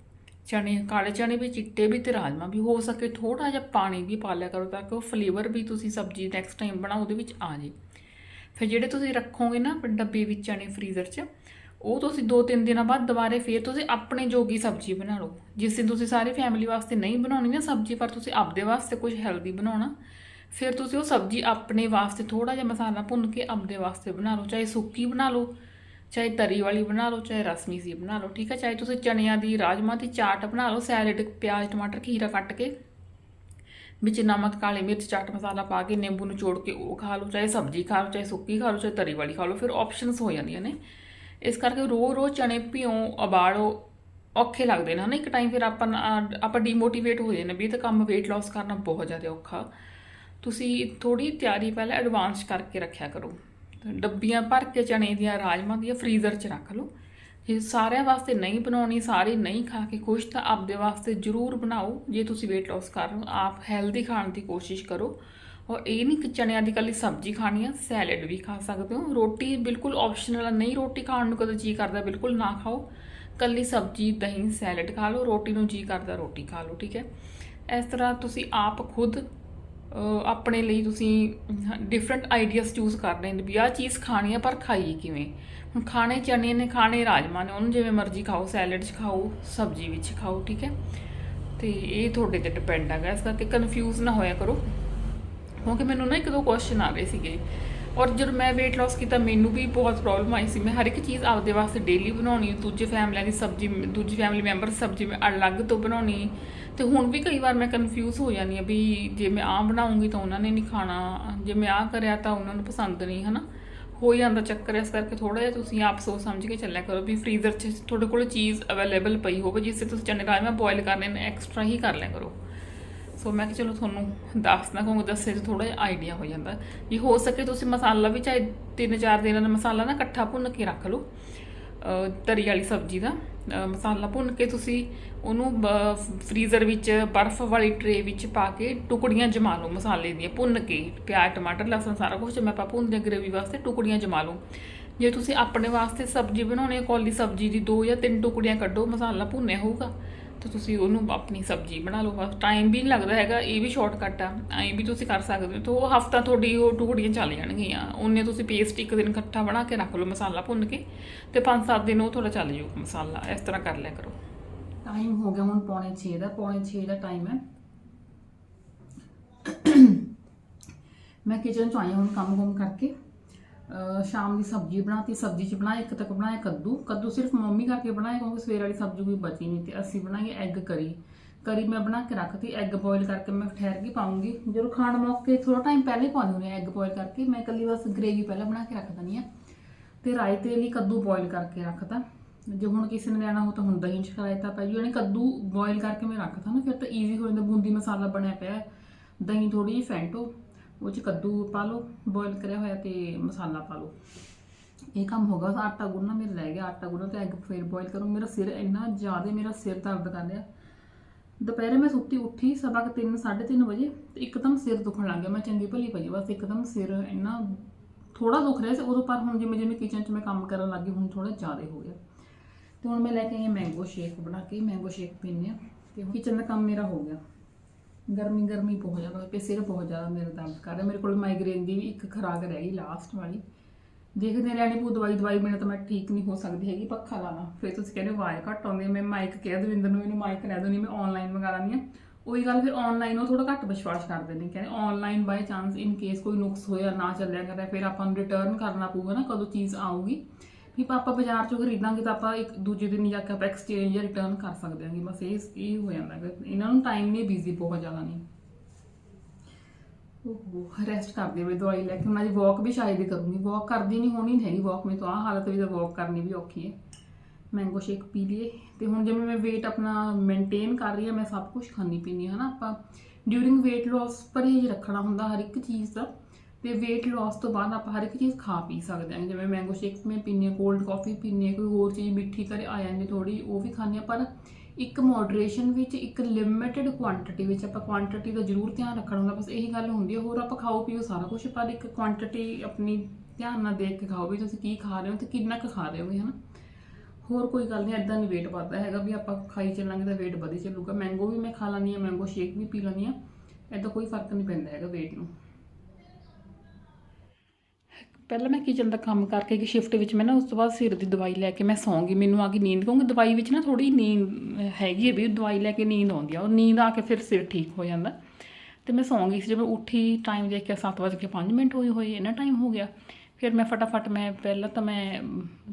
ਚਨੇ, ਕਾਲੇ ਚਨੇ ਵੀ, ਚਿੱਟੇ ਵੀ ਤੇ ਰਾਜਮਾ ਵੀ, ਹੋ ਸਕੇ ਥੋੜਾ ਜਿਹਾ ਪਾਣੀ ਵੀ ਪਾ ਲਿਆ ਕਰੋ ਤਾਂ ਕਿ ਉਹ ਫਲੇਵਰ ਵੀ ਤੁਸੀਂ ਸਬਜ਼ੀ ਨੈਕਸਟ ਟਾਈਮ ਬਣਾਓ ਉਹਦੇ ਵਿੱਚ ਆ ਜੇ ਫਿਰ ਜਿਹੜੇ ਤੁਸੀਂ ਰੱਖੋਗੇ ਨਾ ਡੱਬੇ ਵਿੱਚ ਚਨੇ ਫਰੀਜ਼ਰ 'ਚ ਉਹ ਤੁਸੀਂ 2-3 ਦਿਨਾਂ ਬਾਅਦ ਦੁਬਾਰੇ ਫੇਰ ਤੁਸੀਂ ਆਪਣੇ ਜੋਗੀ ਸਬਜ਼ੀ ਬਣਾ ਲਓ। ਜਿਸ ਦਿਨ ਤੁਸੀਂ ਸਾਰੀ ਫੈਮਿਲੀ ਵਾਸਤੇ ਨਹੀਂ ਬਣਾਉਣੀ ਨਾ ਸਬਜ਼ੀ, ਪਰ ਤੁਸੀਂ ਆਪਦੇ ਵਾਸਤੇ ਕੁਝ ਹੈਲਦੀ ਬਣਾਉਣਾ, ਫਿਰ ਤੁਸੀਂ ਉਹ ਸਬਜ਼ੀ ਆਪਣੇ ਵਾਸਤੇ ਥੋੜਾ ਜਿਹਾ ਮਸਾਲਾ ਭੁੰਨ ਕੇ ਆਪਦੇ ਵਾਸਤੇ ਬਣਾ ਲਓ। ਚਾਹੇ ਸੁੱਕੀ ਬਣਾ ਲਓ, ਚਾਹੇ ਤਰੀ ਵਾਲੀ ਬਣਾ ਲਓ, ਚਾਹੇ ਰਸਮੀ ਸੀ ਬਣਾ ਲਓ, ਠੀਕ ਹੈ? ਚਾਹੇ ਤੁਸੀਂ ਚਣਿਆਂ ਦੀ ਰਾਜਮਾ ਦੀ ਚਾਟ ਬਣਾ ਲਓ ਸੈਲਡ ਪਿਆਜ਼, ਟਮਾਟਰ, ਖੀਰਾ ਕੱਟ ਕੇ, ਵਿੱਚ ਨਮਕ, ਕਾਲੀ ਮਿਰਚ, ਚਾਟ ਮਸਾਲਾ ਪਾ ਕੇ, ਨਿੰਬੂ ਨੂੰ ਚੋੜ ਕੇ ਉਹ ਖਾ ਲਓ, ਚਾਹੇ ਸਬਜ਼ੀ ਖਾ ਲਓ, ਚਾਹੇ ਸੁੱਕੀ ਖਾ ਲਓ, ਚਾਹੇ ਤਰੀ ਵਾਲੀ ਖਾ ਲਓ, ਫਿਰ ਆਪਸ਼ਨਸ ਹੋ ਜਾਂਦੀਆਂ ਨੇ। ਇਸ ਕਰਕੇ ਰੋ ਰੋ ਚਣੇ ਭਿਓ ਉਬਾਲੋ, ਔਖੇ ਲੱਗਦੇ ਨੇ ਹਨਾ, ਇੱਕ ਟਾਈਮ ਫਿਰ ਆਪਾਂ ਆਪਾਂ ਡੀਮੋਟੀਵੇਟ ਹੋ ਜਾਂਦੇ ਵੀ ਇਹ ਤਾਂ ਕੰਮ weight loss ਕਰਨਾ ਬਹੁਤ ਜ਼ਿਆਦਾ ਔਖਾ। ਤੁਸੀਂ ਥੋੜੀ ਤਿਆਰੀ ਪਹਿਲਾਂ ਐਡਵਾਂਸ ਕਰਕੇ ਰੱਖਿਆ ਕਰੋ। ਡੱਬੀਆਂ ਭਰ ਕੇ ਚਣੇ ਦੀਆਂ ਰਾਜਮਾ ਦੀਆਂ ਫਰੀਜ਼ਰ 'ਚ ਰੱਖ ਲਓ। ਜੇ ਸਾਰਿਆਂ ਵਾਸਤੇ ਨਹੀਂ ਬਣਾਉਣੀ, ਸਾਰੇ ਨਹੀਂ ਖਾ ਕੇ ਖੁਸ਼, ਤਾਂ ਆਪਦੇ ਵਾਸਤੇ ਜ਼ਰੂਰ ਬਣਾਓ। ਜੇ ਤੁਸੀਂ weight loss ਕਰ ਰਹੇ ਹੋ, ਆਪ ਹੈਲਦੀ ਖਾਣ ਦੀ ਕੋਸ਼ਿਸ਼ ਕਰੋ। ਔਰ ਇਹ ਨਹੀਂ ਕਿ ਚਣਿਆਂ ਦੀ ਕੱਲੀ ਸਬਜ਼ੀ ਖਾਣੀ ਆ, ਸੈਲਡ ਵੀ ਖਾ ਸਕਦੇ ਹੋ। ਰੋਟੀ ਬਿਲਕੁਲ ਆਪਸ਼ਨਲ ਆ, ਨਹੀਂ ਰੋਟੀ ਖਾਣ ਨੂੰ ਕਦੇ ਜੀ ਕਰਦਾ, ਬਿਲਕੁਲ ਨਾ ਖਾਓ। ਕੱਲੀ ਸਬਜ਼ੀ, ਦਹੀਂ, ਸੈਲਡ ਖਾ ਲਓ, ਰੋਟੀ ਨੂੰ ਜੀ ਕਰਦਾ, ਰੋਟੀ ਖਾ ਲਓ, ਠੀਕ ਹੈ। ਇਸ ਤਰ੍ਹਾਂ ਤੁਸੀਂ ਆਪ ਖੁਦ ਆਪਣੇ ਲਈ ਤੁਸੀਂ ਡਿਫਰੈਂਟ ਆਈਡੀਆਜ਼ ਚੂਜ਼ ਕਰਨੇ ਨੇ ਵੀ ਆਹ ਚੀਜ਼ ਖਾਣੀ ਆ, ਪਰ ਖਾਈਏ ਕਿਵੇਂ? ਹੁਣ ਖਾਣੇ ਚਣੇ ਨੇ, ਖਾਣੇ ਰਾਜਮਾ ਨੇ, ਉਹਨੂੰ ਜਿਵੇਂ ਮਰਜ਼ੀ ਖਾਓ, ਸੈਲਡ 'ਚ ਖਾਓ, ਸਬਜ਼ੀ ਵਿੱਚ ਖਾਓ, ਠੀਕ ਹੈ। ਤੇ ਇਹ ਤੁਹਾਡੇ ਤੇ ਡਿਪੈਂਡ ਹੈਗਾ ਇਸ ਕਰਕੇ ਕਨਫਿਊਜ਼ ਨਾ ਹੋਇਆ ਕਰੋ। ਕਿਉਂਕਿ ਮੈਨੂੰ ਨਾ ਇੱਕ ਦੋ ਕੁਐਸਚਨ ਆ ਰਹੇ ਸੀਗੇ। ਔਰ ਜਦੋਂ ਮੈਂ weight loss ਕੀਤਾ, ਮੈਨੂੰ ਵੀ ਬਹੁਤ ਪ੍ਰੋਬਲਮ ਆਈ ਸੀ। ਮੈਂ ਹਰ ਇੱਕ ਚੀਜ਼ ਆਪਦੇ ਵਾਸਤੇ ਡੇਲੀ ਬਣਾਉਣੀ, ਦੂਜੇ ਫੈਮਲੀਆਂ ਦੀ ਸਬਜ਼ੀ, ਦੂਜੀ ਫੈਮਿਲੀ ਮੈਂਬਰ ਸਬਜ਼ੀ ਮੈਂ ਅਲੱਗ ਤੋਂ ਬਣਾਉਣੀ। ਤੇ ਹੁਣ ਵੀ ਕਈ ਵਾਰ ਮੈਂ ਕਨਫਿਊਜ਼ ਹੋ ਜਾਂਦੀ ਆ ਵੀ ਜੇ ਮੈਂ ਆਹ ਬਣਾਉਂਗੀ ਤਾਂ ਉਹਨਾਂ ਨੇ ਨਹੀਂ ਖਾਣਾ, ਜੇ ਮੈਂ ਆਹ ਕਰਿਆ ਤਾਂ ਉਹਨਾਂ ਨੂੰ ਪਸੰਦ ਨਹੀਂ, ਹਨਾ? ਹੋ ਜਾਂਦਾ ਚੱਕਰ ਇਸ ਕਰਕੇ ਥੋੜਾ ਜਿਹਾ ਤੁਸੀਂ ਆਪ ਸੋਚ ਸਮਝ ਕੇ ਚੱਲਿਆ ਕਰੋ ਵੀ ਫ੍ਰੀਜ਼ਰ 'ਚ ਤੁਹਾਡੇ ਕੋਲ ਚੀਜ਼ ਅਵੇਲੇਬਲ ਪਈ ਹੋਵੇ, ਜਿਸ ਤੇ ਤੁਸੀਂ ਚਨੇ ਰਾਜਮਾ ਬੋਇਲ ਕਰਨੇ ਨੇ ਐਕਸਟਰਾ ਹੀ ਕਰ ਲਿਆ ਕਰੋ। ਸੋ ਮੈਂ ਕਿ ਚਲੋ ਤੁਹਾਨੂੰ ਦੱਸਦਾ ਕਿਉਂਕਿ ਦੱਸੇ 'ਚ ਥੋੜਾ ਜਿਹਾ ਆਈਡੀਆ ਹੋ ਜਾਂਦਾ। ਜੇ ਹੋ ਸਕੇ ਤੁਸੀਂ ਮਸਾਲਾ ਵੀ ਚਾਹੇ ਤਿੰਨ ਚਾਰ ਦਿਨਾਂ ਦਾ ਮਸਾਲਾ ਨਾ ਇਕੱਠਾ ਭੁੰਨ ਕੇ ਰੱਖ ਲਓ ਤਰੀ ਵਾਲੀ ਸਬਜ਼ੀ ਦਾ। ਮਸਾਲਾ ਭੁੰਨ ਕੇ ਤੁਸੀਂ ਉਹਨੂੰ ਫ੍ਰੀਜ਼ਰ ਵਿੱਚ, ਬਰਫ਼ ਵਾਲੀ ਟਰੇ ਵਿੱਚ ਪਾ ਕੇ ਟੁਕੜੀਆਂ ਜਮਾ ਲਓ ਮਸਾਲੇ ਦੀਆਂ, ਭੁੰਨ ਕੇ। ਪਿਆਜ਼, ਟਮਾਟਰ, ਲਸਣ ਸਾਰਾ ਕੁਝ ਮੈਂ ਪਾ ਭੁੰਨਦੇ ਗ੍ਰੇਵੀ ਵਾਸਤੇ ਟੁਕੜੀਆਂ ਜਮਾ ਲਓ। ਜੇ ਤੁਸੀਂ ਆਪਣੇ ਵਾਸਤੇ ਸਬਜ਼ੀ ਬਣਾਉਣੀ ਹੈ, ਕੌਲੀ ਸਬਜ਼ੀ ਦੀ ਦੋ ਜਾਂ ਤਿੰਨ ਟੁਕੜੀਆਂ ਕੱਢੋ, ਮਸਾਲਾ ਭੁੰਨਿਆ ਹੋਊਗਾ। ਤਾਂ ਤੁਸੀਂ ਉਹਨੂੰ ਆਪਣੀ ਸਬਜ਼ੀ ਬਣਾ ਲਓ। ਬਸ ਟਾਈਮ ਵੀ ਨਹੀਂ ਲੱਗਦਾ ਹੈਗਾ, ਇਹ ਵੀ ਸ਼ਾਰਟਕਟ ਆ। ਐਂ ਵੀ ਤੁਸੀਂ ਕਰ ਸਕਦੇ ਹੋ। ਤਾਂ ਉਹ ਹਫਤਾ ਤੁਹਾਡੀ ਉਹ ਟੁਕੜੀਆਂ ਚੱਲ ਜਾਣਗੀਆਂ। ਉਹਨੇ ਤੁਸੀਂ ਪੇਸਟ ਇੱਕ ਦਿਨ ਇਕੱਠਾ ਬਣਾ ਕੇ ਰੱਖ ਲਓ ਮਸਾਲਾ ਭੁੰਨ ਕੇ ਤੇ 5-7 ਦਿਨ ਉਹ ਤੁਹਾਡਾ ਚੱਲ ਜਾਊਗਾ ਮਸਾਲਾ। ਇਸ ਤਰ੍ਹਾਂ ਕਰ ਲਿਆ ਕਰੋ। ਟਾਈਮ ਹੋ ਗਿਆ ਹੁਣ ਪੌਣੇ 6 ਦਾ। ਪੌਣੇ 6 ਦਾ ਟਾਈਮ ਹੈ। ਮੈਂ ਕਿਚਨ ਚ ਆਈ ਹੁਣ ਕੰਮ ਕੁਮ ਕਰਕੇ। ਸ਼ਾਮ ਦੀ ਸਬਜ਼ੀ ਬਣਾਤੀ, ਸਬਜ਼ੀ ਚ ਬਣਾਇਆ ਇੱਕ ਤੱਕ ਬਣਾਇਆ ਕੱਦੂ। ਕੱਦੂ ਸਿਰਫ ਮੰਮੀ ਕਰਕੇ ਬਣਾਇਆ ਕਿਉਂਕਿ ਸਵੇਰ ਵਾਲੀ ਸਬਜ਼ੀ ਕੋਈ ਬਚੀ ਨਹੀਂ ਤੇ ਅਸੀਂ ਬਣਾਈ ਐਗ ਕਰੀ। ਕਰੀ ਮੈਂ ਬਣਾ ਕੇ ਰੱਖਤੀ ਐਗ ਬੋਇਲ ਕਰਕੇ ਮੈਂ ਠਹਿਰ ਕੇ ਪਾਉਂਗੀ। ਜਦੋਂ ਖਾਣ ਮੌਕੇ ਥੋੜਾ ਟਾਈਮ ਪਹਿਲੇ ਹੀ ਪਾਉਂਦੀ ਹੁੰਦੀ ਐਗ ਬੋਇਲ ਕਰਕੇ, ਮੈਂ ਇਕੱਲੀ ਬਸ ਗ੍ਰੇਵੀ ਪਹਿਲਾਂ ਬਣਾ ਕੇ ਰੱਖ ਦਿੰਦੀ ਆ ਤੇ ਰਾਇਤੇ ਲਈ ਕੱਦੂ ਬੋਇਲ ਕਰਕੇ ਰੱਖਤਾ। ਜੇ ਹੁਣ ਕਿਸੇ ਨੇ ਲੈਣਾ ਹੋ ਤਾਂ ਹੁਣ ਦਹੀਂ ਚ ਰਾਇਤਾ ਪੈ ਜੂ ਯਾਨੀ ਕੱਦੂ ਬੋਇਲ ਕਰਕੇ ਮੈਂ ਰੱਖਤਾ ਨਾ, ਫਿਰ ਤਾਂ ਈਜ਼ੀ ਹੋ ਜਾਂਦਾ, ਬੂੰਦੀ ਮਸਾਲਾ ਬਣਿਆ ਪਿਆ ਦਹੀਂ ਥੋੜੀ ਜਿਹੀ ਫੈਂਟੋ। ਉਹ ਚ ਕੱਦੂ ਪਾ ਲਓ ਬੋਇਲ ਕਰਿਆ ਹੋਇਆ ਤੇ ਮਸਾਲਾ ਪਾ ਲਓ। ਇਹ ਕੰਮ ਹੋ ਗਿਆ, ਆਟਾ ਗੁੰਨਣਾ ਮੇਰਾ ਰਹਿ ਗਿਆ, ਆਟਾ ਗੁੰਨੋ ਤੇ ਐਗ ਫੇਰ ਬੋਇਲ ਕਰੋ। ਮੇਰਾ ਸਿਰ ਇੰਨਾ ਜ਼ਿਆਦਾ, ਮੇਰਾ ਸਿਰ ਦਰਦ ਕਰ ਰਿਹਾ। ਦੁਪਹਿਰੇ ਮੈਂ ਸੁੱਤੀ ਉੱਠੀ ਸਵਾ ਕੁ ਤਿੰਨ 3:30 ਵਜੇ ਤੇ ਇੱਕਦਮ ਸਿਰ ਦੁਖਣ ਲੱਗ ਗਿਆ। ਮੈਂ ਚੰਗੀ ਭਲੀ ਪਈ ਬਸ ਇੱਕਦਮ ਸਿਰ ਇੰਨਾ ਥੋੜਾ ਦੁਖ ਰਿਹਾ ਸੀ ਉਦੋਂ, ਪਰ ਹੁਣ ਜਿਵੇਂ ਜਿਵੇਂ ਕਿਚਨ 'ਚ ਮੈਂ ਕੰਮ ਕਰਨ ਲੱਗੀ, ਹੁਣ ਥੋੜਾ ਜ਼ਿਆਦਾ ਹੋ ਗਿਆ। ਤੇ ਹੁਣ ਮੈਂ ਲੈ ਕੇ ਆਈ ਮੈਂਗੋ ਸ਼ੇਕ ਬਣਾ ਕੇ ਮੈਂਗੋ ਸ਼ੇਕ ਪੀਂਦੇ ਆ ਤੇ ਕਿਚਨ ਦਾ ਕੰਮ ਮੇਰਾ ਹੋ ਗਿਆ। ਗਰਮੀ ਗਰਮੀ ਬਹੁਤ ਜ਼ਿਆਦਾ ਹੋਈ ਪਈ ਸਿਰ ਬਹੁਤ ਜ਼ਿਆਦਾ ਮੇਰੇ ਦਰਦ ਕਰ ਰਿਹਾ ਮੇਰੇ ਕੋਲ ਮਾਈਗ੍ਰੇਨ ਦੀ ਵੀ ਇੱਕ ਖੁਰਾਕ ਰਹਿ ਗਈ ਲਾਸਟ ਵਾਲੀ। ਦੇਖਦੇ ਰਹਿਣੀ ਪੂ ਦਵਾਈ ਦਵਾਈ ਬਿਨਾਂ ਤਾਂ ਮੈਂ ਠੀਕ ਨਹੀਂ ਹੋ ਸਕਦੀ ਹੈਗੀ, ਪੱਖਾ ਲਾਣਾ ਫਿਰ ਤੁਸੀਂ ਕਹਿੰਦੇ ਆਵਾਜ਼ ਘੱਟ ਆਉਂਦੀ ਮੈਂ ਮਾਈਕ ਕਹਿ, ਦਵਿੰਦਰ ਨੂੰ ਇਹਨੂੰ ਮਾਈਕ ਲੈ ਦੋ ਨਹੀਂ ਮੈਂ ਆਨਲਾਈਨ ਮੰਗਾ ਲੈਂਦੀ ਹਾਂ ਉਹੀ ਗੱਲ ਫਿਰ ਆਨਲਾਈਨ ਉਹ ਥੋੜਾ ਘੱਟ ਵਿਸ਼ਵਾਸ ਕਰਦੇ ਨੇ, ਕਹਿੰਦੇ online by chance in case ਕੋਈ ਨੁਕਸ ਹੋਇਆ, ਨਾ ਚੱਲਿਆ ਕਰੇ, ਫਿਰ ਆਪਾਂ ਨੂੰ ਰਿਟਰਨ ਕਰਨਾ ਪਊਗਾ ਨਾ, ਕਦੋਂ ਚੀਜ਼ ਆਊਗੀ। ਵੀ ਆਪਾਂ ਬਾਜ਼ਾਰ ਚੋਂ ਖਰੀਦਾਂਗੇ ਤਾਂ ਆਪਾਂ ਇੱਕ ਦੂਜੇ ਦਿਨ ਜਾ ਕੇ ਆਪਾਂ ਐਕਸਚੇਂਜ ਜਾਂ ਰਿਟਰਨ ਕਰ ਸਕਦੇ ਹਾਂਗੇ। ਬਸ ਇਹ ਇਹ ਹੋ ਜਾਂਦਾ ਇਹਨਾਂ ਨੂੰ ਟਾਈਮ ਨਹੀਂ ਬਿਜ਼ੀ ਬਹੁਤ ਜ਼ਿਆਦਾ ਨਹੀਂ। ਉਹ ਰੈਸਟ ਕਰਦੇ ਹੋਈ ਦਵਾਈ ਲੈ ਕੇ। ਹੁਣ ਅੱਜ ਵਾਕ ਵੀ ਸ਼ਾਇਦ ਹੀ ਕਰੂੰਗੀ। ਵਾਕ ਕਰਦੀ ਨਹੀਂ, ਹੋਣੀ ਨਹੀਂ ਹੈਗੀ ਵਾਕ ਮੈਂ ਤਾਂ ਆਹ ਹਾਲਤ ਵਿੱਚ ਵਾਕ ਕਰਨੀ ਵੀ ਔਖੀ ਹੈ। ਮੈਂਗੋ ਸ਼ੇਕ ਪੀ ਲਈਏ। ਤੇ ਹੁਣ ਜਿਵੇਂ ਮੈਂ weight ਆਪਣਾ ਮੇਨਟੇਨ ਕਰ ਰਹੀ ਹਾਂ, ਮੈਂ ਸਭ ਕੁਝ ਖਾਣੀ ਪੀਣੀ ਹੈ ਨਾ ਆਪਾਂ ਡਿਊਰਿੰਗ weight loss ਪਰਹੇਜ਼ ਰੱਖਣਾ ਹੁੰਦਾ ਹਰ ਇੱਕ ਚੀਜ਼ ਦਾ। ਤੇ weight loss ਤੋਂ ਬਾਅਦ ਆਪਾਂ ਹਰ ਇੱਕ ਚੀਜ਼ ਖਾ ਪੀ ਸਕਦੇ ਹਾਂ। ਜਿਵੇਂ ਮੈਂਗੋ ਸ਼ੇਕ ਮੈਂ ਪੀਂਦੀ ਹਾਂ ਕੋਲਡ ਕਾਫੀ ਪੀਂਦੀ ਹਾਂ, ਕੋਈ ਹੋਰ ਚੀਜ਼ ਮਿੱਠੀ ਕਰੇ ਆ ਜਾਂਦੀ ਥੋੜੀ ਉਹ ਵੀ ਖਾਂਦੇ ਹਾਂ। ਪਰ ਇੱਕ ਮੋਡਰੇਸ਼ਨ ਵਿੱਚ, ਇੱਕ ਲਿਮਿਟਿਡ ਕੁਆਂਟੀਟੀ ਵਿੱਚ ਆਪਾਂ ਕੁਆਂਟੀਟੀ ਦਾ ਜ਼ਰੂਰ ਧਿਆਨ ਰੱਖਣਾ ਹੁੰਦਾ। ਬਸ ਇਹੀ ਗੱਲ ਹੁੰਦੀ ਹੈ, ਹੋਰ ਆਪਾਂ ਖਾਓ ਪੀਓ ਸਾਰਾ ਕੁਝ ਪਰ ਇੱਕ ਕੁਆਂਟੀਟੀ ਆਪਣੀ ਧਿਆਨ ਨਾਲ ਦੇਖ ਕੇ ਖਾਓ ਵੀ ਤੁਸੀਂ ਕੀ ਖਾ ਰਹੇ ਹੋ ਤੇ ਕਿੰਨਾ ਕੁ ਖਾ ਰਹੇ ਹੋਗੇ ਹਨਾ? ਹੋਰ ਕੋਈ ਗੱਲ ਨਹੀਂ ਐਦਾਂ ਨਹੀਂ weight ਵੱਧਦਾ ਹੈਗਾ ਵੀ ਆਪਾਂ ਖਾਈ ਚੱਲਾਂਗੇ ਤਾਂ weight ਵਧੀ ਚੱਲੂਗਾ। ਮੈਂਗੋ ਵੀ ਮੈਂ ਖਾ ਲੈਂਦੀ ਹਾਂ ਮੈਂਗੋ ਸ਼ੇਕ ਵੀ ਪੀ ਲੈਂਦੀ ਹਾਂ। ਐਦਾਂ ਕੋਈ ਫ਼ਰਕ ਨਹੀਂ ਪੈਂਦਾ ਹੈਗਾ weight ਨੂੰ। ਪਹਿਲਾਂ ਮੈਂ ਕਿਚਨ ਦਾ ਕੰਮ ਕਰਕੇ ਕਿ ਸ਼ਿਫਟ ਵਿੱਚ, ਮੈਂ ਨਾ ਉਸ ਤੋਂ ਬਾਅਦ ਸਿਰ ਦੀ ਦਵਾਈ ਲੈ ਕੇ ਮੈਂ ਸੌਂਗੀ, ਮੈਨੂੰ ਆ ਗਈ ਨੀਂਦ, ਕਿਉਂਕਿ ਦਵਾਈ ਵਿੱਚ ਨਾ ਥੋੜੀ ਨੀਂਦ ਹੈਗੀ ਹੈ ਵੀ ਦਵਾਈ ਲੈ ਕੇ ਨੀਂਦ ਆਉਂਦੀ ਆ, ਉਹ ਨੀਂਦ ਆ ਕੇ ਫਿਰ ਸਿਰ ਠੀਕ ਹੋ ਜਾਂਦਾ। ਤੇ ਮੈਂ ਸੌਂਗੀ ਸੀ, ਜਦੋਂ ਉੱਠੀ ਟਾਈਮ ਦੇਖ ਕੇ 7:05 ਮਿੰਟ ਹੋਏ ਹੋਏ ਇਹਨਾਂ ਟਾਈਮ ਹੋ ਗਿਆ। ਫਿਰ ਮੈਂ ਫਟਾਫਟ ਮੈਂ, ਪਹਿਲਾਂ ਤਾਂ ਮੈਂ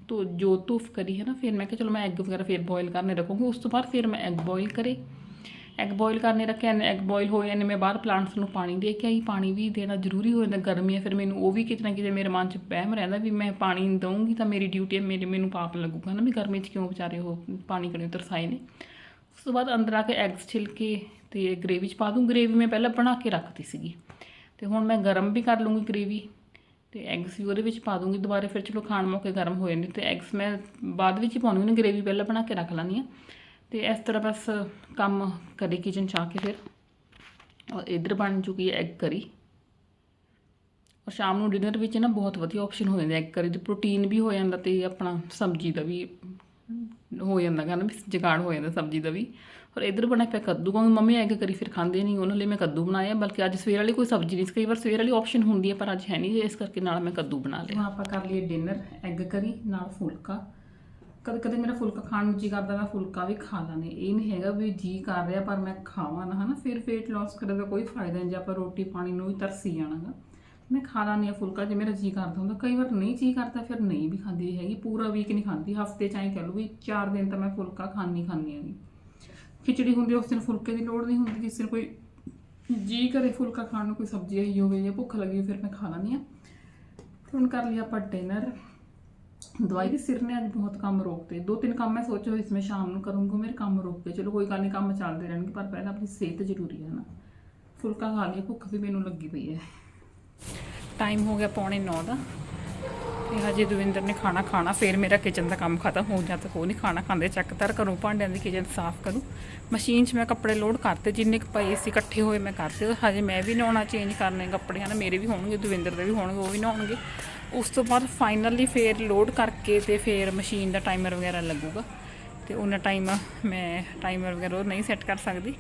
ਤੋ ਜੋ ਧੂਫ ਕਰੀ ਹੈ ਨਾ, ਫਿਰ ਮੈਂ ਕਿਹਾ ਚਲੋ ਮੈਂ ਐਗ ਵਗੈਰਾ ਫਿਰ ਬੋਇਲ ਕਰਨੇ ਰੱਖੂੰਗੀ, ਉਸ ਤੋਂ ਬਾਅਦ ਫਿਰ ਮੈਂ ਐਗ ਬੋਇਲ ਕਰੇ। ਐਗ ਬੋਇਲ ਕਰਨੇ ਰੱਖਿਆ ਐਗ ਬੋਇਲ ਹੋਏ ਨੇ ਮੈਂ ਬਾਹਰ ਪਲਾਂਟਸ ਨੂੰ ਪਾਣੀ ਦੇ ਕੇ ਆਈ। ਪਾਣੀ ਵੀ ਦੇਣਾ ਜ਼ਰੂਰੀ ਹੋ ਜਾਂਦਾ ਗਰਮੀ ਹੈ, ਫਿਰ ਮੈਨੂੰ ਉਹ ਵੀ ਕਿਤੇ ਨਾ ਕਿਤੇ ਮੇਰੇ ਮਨ 'ਚ ਵਹਿਮ ਰਹਿੰਦਾ ਵੀ ਮੈਂ ਪਾਣੀ ਦਊਂਗੀ ਤਾਂ ਮੇਰੀ ਡਿਊਟੀ ਹੈ, ਮੇਰੇ, ਮੈਨੂੰ ਪਾਪ ਲੱਗੂਗਾ ਨਾ। ਵੀ ਗਰਮੀ 'ਚ ਕਿਉਂ ਵਿਚਾਰੇ ਉਹ ਪਾਣੀ ਕਰੇ ਤਰਸਾਏ ਨੇ? ਉਸ ਤੋਂ ਬਾਅਦ ਅੰਦਰ ਆ ਕੇ ਐਗਸ ਛਿਲ ਕੇ ਤੇ ਗ੍ਰੇਵੀ 'ਚ ਪਾ ਦੂੰ। ਗ੍ਰੇਵੀ ਮੈਂ ਪਹਿਲਾਂ ਬਣਾ ਕੇ ਰੱਖਤੀ ਸੀਗੀ। ਤੇ ਹੁਣ ਮੈਂ ਗਰਮ ਵੀ ਕਰ ਲੂੰਗੀ ਗ੍ਰੇਵੀ ਤੇ ਐਗਸ ਵੀ ਉਹਦੇ ਵਿੱਚ ਪਾ ਦੂੰਗੀ। ਦੁਬਾਰੇ ਫਿਰ ਚਲੋ ਖਾਣ ਮੌਕੇ ਗਰਮ ਹੋ ਜਾਂਦੇ ਤੇ ਐਗਸ ਮੈਂ ਬਾਅਦ ਵਿੱਚ ਹੀ ਪਾਉਂਦੀ ਨੇ ਗ੍ਰੇਵੀ ਪਹਿਲਾਂ ਬਣਾ ਕੇ ਰੱਖ ਲੈਂਦੀ ਹਾਂ। ਤੇ ਇਸ ਤਰ੍ਹਾਂ ਬਸ ਕੰਮ ਕਰੀ ਕਿਚਨ ਚ ਆ ਕੇ ਫਿਰ। ਔਰ ਇਧਰ ਬਣ ਚੁੱਕੀ ਹੈ ਐਗ ਕਰੀ ਔਰ ਸ਼ਾਮ ਨੂੰ ਡਿਨਰ ਵਿੱਚ ਨਾ ਬਹੁਤ ਵਧੀਆ ਆਪਸ਼ਨ ਹੋ ਜਾਂਦੇ ਐਗ ਕਰੀ ਤੇ ਪ੍ਰੋਟੀਨ ਵੀ ਹੋ ਜਾਂਦਾ ਤੇ ਆਪਣਾ ਸਬਜ਼ੀ ਦਾ ਵੀ ਹੋ ਜਾਂਦਾ ਗਾ ਨਾ ਵੀ ਜਗਾੜ ਹੋ ਜਾਂਦਾ ਸਬਜ਼ੀ ਦਾ ਵੀ। ਔਰ ਇਧਰ ਬਣਾ ਪਿਆ ਕੱਦੂ, ਕਿਉਂਕਿ ਮੰਮੀ ਐਗ ਕਰੀ ਫਿਰ ਖਾਂਦੇ ਨਹੀਂ, ਉਹਨਾਂ ਲਈ ਮੈਂ ਕੱਦੂ ਬਣਾਇਆ, ਬਲਕਿ ਅੱਜ ਸਵੇਰ ਵਾਲੀ ਕੋਈ ਸਬਜ਼ੀ ਨਹੀਂ ਸੀ। ਕਈ ਵਾਰ ਸਵੇਰ ਵਾਲੀ ਆਪਸ਼ਨ ਹੁੰਦੀ ਹੈ, ਪਰ ਅੱਜ ਹੈ ਨਹੀਂ, ਇਸ ਕਰਕੇ ਨਾਲ ਮੈਂ ਕੱਦੂ ਬਣਾ ਲਿਆ। ਹੁਣ ਆਪਾਂ ਕਰ ਲਈਏ ਡਿਨਰ ਐਗ ਕਰੀ ਨਾਲ ਫੁਲਕਾ। ਕਦੇ ਕਦੇ ਮੇਰਾ ਫੁਲਕਾ ਖਾਣ ਨੂੰ ਜੀ ਕਰਦਾ, ਮੈਂ ਫੁਲਕਾ ਵੀ ਖਾ ਲਾਂਗੇ ਇਹ ਨਹੀਂ ਹੈਗਾ ਵੀ ਜੀ ਕਰ ਰਿਹਾ ਪਰ ਮੈਂ ਖਾਵਾਂ ਨਾ, ਹਨਾ? ਫਿਰ weight loss ਕਰਨ ਦਾ ਕੋਈ ਫਾਇਦਾ ਨਹੀਂ ਜੇ ਆਪਾਂ ਰੋਟੀ ਪਾਣੀ ਨੂੰ ਹੀ ਤਰਸੀ ਜਾਣਾਗਾ। ਮੈਂ ਖਾ ਲਾਂਗੀ ਫੁਲਕਾ, ਜੇ ਮੇਰਾ ਜੀ ਕਰਦਾ ਹੁੰਦਾ। ਕਈ ਵਾਰ ਨਹੀਂ ਜੀ ਕਰਦਾ, ਫਿਰ ਨਹੀਂ ਵੀ ਖਾਂਦੀ ਹੈਗੀ। ਪੂਰਾ ਵੀਕ ਨਹੀਂ ਖਾਂਦੀ। ਹਫ਼ਤੇ ਚ ਐਂ ਕਹਿ ਲਓ ਵੀ 4 ਦਿਨ ਤਾਂ ਮੈਂ ਫੁਲਕਾ ਖਾਣੀ ਖਾਣੀ ਹੈਗੀ। ਖਿਚੜੀ ਹੁੰਦੀ ਉਸ ਦਿਨ ਫੁਲਕੇ ਦੀ ਲੋੜ ਨਹੀਂ ਹੁੰਦੀ। ਜਿਸ ਦਿਨ ਕੋਈ ਜੀ ਕਰੇ ਫੁਲਕਾ ਖਾਣ ਨੂੰ, ਕੋਈ ਸਬਜ਼ੀ ਆਈ ਹੋਵੇ ਜਾਂ ਭੁੱਖ ਲੱਗੀ ਹੋਵੇ, ਫਿਰ ਮੈਂ ਖਾ ਲੈਂਦੀ ਆ ਤੇ ਹੁਣ ਕਰ ਲਿਆ ਆਪਾਂ ਡਿਨਰ ਦਵਾਈ ਦੇ ਸਿਰ ਨੇ ਅੱਜ ਬਹੁਤ ਕੰਮ ਰੋਕਤੇ। ਦੋ ਤਿੰਨ ਕੰਮ ਮੈਂ ਸੋਚੇ ਹੋਏ ਸੀ, ਮੈਂ ਸ਼ਾਮ ਨੂੰ ਕਰੂੰਗਾ, ਮੇਰੇ ਕੰਮ ਰੁਕ ਗਏ। ਚਲੋ ਕੋਈ ਗੱਲ ਨਹੀਂ ਕੰਮ ਚੱਲਦੇ ਰਹਿਣਗੇ, ਪਰ ਪਹਿਲਾਂ ਆਪਣੀ ਸਿਹਤ ਜ਼ਰੂਰੀ ਹੈ ਨਾ। ਫੁਲਕਾ ਖਾ ਲਿਆ, ਭੁੱਖ ਵੀ ਮੈਨੂੰ ਲੱਗੀ ਪਈ ਹੈ। ਟਾਈਮ ਹੋ ਗਿਆ ਪੌਣੇ 9 ਦਾ। ਤੇ ਹਜੇ ਦਵਿੰਦਰ ਨੇ ਖਾਣਾ ਖਾਣਾ, ਫਿਰ ਮੇਰਾ ਕਿਚਨ ਦਾ ਕੰਮ ਖਤਮ ਹੋ ਜਾਂਦਾ ਉਹ ਨਹੀਂ ਖਾਣਾ ਖਾਂਦੇ। ਚੱਕ ਤਰ ਕਰੂੰ, ਭਾਂਡਿਆਂ ਦੀ ਕਿਚਨ ਸਾਫ਼ ਕਰੂੰ। ਮਸ਼ੀਨ 'ਚ ਮੈਂ ਕੱਪੜੇ ਲੋਡ ਕਰਤੇ, ਜਿੰਨੇ ਕੁ ਪਏ ਸੀ ਇਕੱਠੇ ਹੋਏ ਮੈਂ ਕਰਤੇ। ਹਜੇ ਮੈਂ ਵੀ ਨਹਾਉਣਾ ਚੇਂਜ ਕਰਨੇ ਕੱਪੜੇ ਹਨ ਮੇਰੇ ਵੀ ਹੋਣਗੇ, ਦਵਿੰਦਰ ਦੇ ਵੀ ਹੋਣਗੇ, ਉਹ ਵੀ ਨਹਾਉਣਗੇ। ਉਸ ਤੋਂ ਬਾਅਦ ਫਾਈਨਲੀ ਫੇਰ ਲੋਡ ਕਰਕੇ ਤੇ ਫੇਰ ਮਸ਼ੀਨ ਦਾ ਟਾਈਮਰ ਵਗੈਰਾ ਲੱਗੂਗਾ। ਤੇ ਉਹਨਾਂ ਟਾਈਮ ਮੈਂ ਟਾਈਮਰ ਵਗੈਰਾ ਉਹ ਨਹੀਂ ਸੈੱਟ ਕਰ ਸਕਦੀ।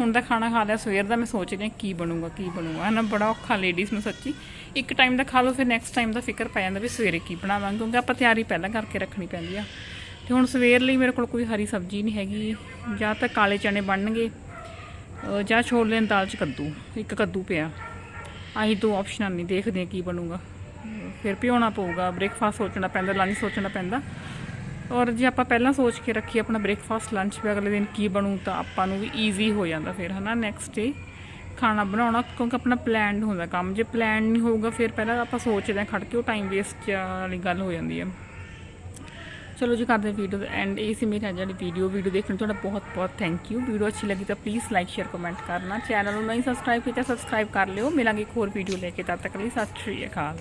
ਹੁਣ ਦਾ ਖਾਣਾ ਖਾ ਲਿਆ, ਸਵੇਰ ਦਾ ਮੈਂ ਸੋਚ ਰਹੀ ਕੀ ਬਣੂਗਾ ਕੀ ਬਣੂਗਾ। ਨਾ ਬੜਾ ਔਖਾ ਲੇਡੀਜ਼ ਨੂੰ ਸੱਚੀ। ਇੱਕ ਟਾਈਮ ਦਾ ਖਾ ਲਓ, ਫਿਰ ਨੈਕਸਟ ਟਾਈਮ ਦਾ ਫਿਕਰ ਪੈ ਜਾਂਦਾ ਵੀ ਸਵੇਰੇ ਕੀ ਬਣਾਵਾਂਗੇ, ਕਿਉਂਕਿ ਆਪਾਂ ਤਿਆਰੀ ਪਹਿਲਾਂ ਕਰਕੇ ਰੱਖਣੀ ਪੈਂਦੀ ਆ। ਤੇ ਹੁਣ ਸਵੇਰ ਲਈ ਮੇਰੇ ਕੋਲ ਕੋਈ ਹਰੀ ਸਬਜ਼ੀ ਨਹੀਂ ਹੈਗੀ, ਜਾਂ ਤਾਂ ਕਾਲੇ ਚਣੇ ਬਣਨਗੇ ਜਾਂ ਛੋਲੇ ਦੀ ਦਾਲ ਚ ਕੱਦੂ, ਇੱਕ ਕੱਦੂ ਪਿਆ। ਆਹੀ ਦੋ ਆਪਸ਼ਨਾਂ ਨਹੀਂ ਦੇਖਦੇ ਹਾਂ ਕੀ ਬਣੂਗਾ। ਫਿਰ ਭਿਉਣਾ ਪਊਗਾ ਬ੍ਰੇਕਫਾਸਟ ਸੋਚਣਾ ਪੈਂਦਾ ਲੰਚ ਸੋਚਣਾ ਪੈਂਦਾ। ਔਰ ਜੇ ਆਪਾਂ ਪਹਿਲਾਂ ਸੋਚ ਕੇ ਰੱਖੀਏ ਆਪਣਾ ਬ੍ਰੇਕਫਾਸਟ ਲੰਚ ਵੀ ਅਗਲੇ ਦਿਨ ਕੀ ਬਣੂ ਤਾਂ ਆਪਾਂ ਨੂੰ ਵੀ ਈਜ਼ੀ ਹੋ ਜਾਂਦਾ ਫਿਰ, ਹਨਾ? ਨੈਕਸਟ ਡੇ ਖਾਣਾ ਬਣਾਉਣਾ, ਕਿਉਂਕਿ ਆਪਣਾ ਪਲਾਨਡ ਹੁੰਦਾ ਕੰਮ। ਜੇ ਪਲਾਨ ਨਹੀਂ ਹੋਊਗਾ, ਫਿਰ ਪਹਿਲਾਂ ਆਪਾਂ ਸੋਚਦੇ ਹਾਂ ਖੜ ਕੇ, ਉਹ ਟਾਈਮ ਵੇਸਟ ਵਾਲੀ ਗੱਲ ਹੋ ਜਾਂਦੀ ਹੈ ਚਲੋ ਜੀ, ਕਰਦੇ ਵੀਡੀਓ ਦਾ ਐਂਡ ਇਹ ਸੀ ਮੇਰੀ ਅੱਜ ਵਾਲੀ ਵੀਡੀਓ ਵੀਡੀਓ ਦੇਖਣ ਲਈ ਤੁਹਾਡਾ ਬਹੁਤ ਬਹੁਤ ਥੈਂਕ ਯੂ ਵੀਡੀਓ ਅੱਛੀ ਲੱਗੀ ਤਾਂ ਪਲੀਜ਼ ਲਾਈਕ ਸ਼ੇਅਰ ਕਮੈਂਟ ਕਰਨਾ। ਚੈਨਲ ਨੂੰ ਨਹੀਂ ਸਬਸਕ੍ਰਾਈਬ ਕੀਤਾ ਸਬਸਕ੍ਰਾਈਬ ਕਰ ਲਿਓ। ਮਿਲਾਂਗੇ ਇੱਕ ਹੋਰ ਵੀਡੀਓ ਲੈ ਕੇ। ਤਦ ਤੱਕ ਲਈ ਸਤਿ ਸ਼੍ਰੀ ਅਕਾਲ।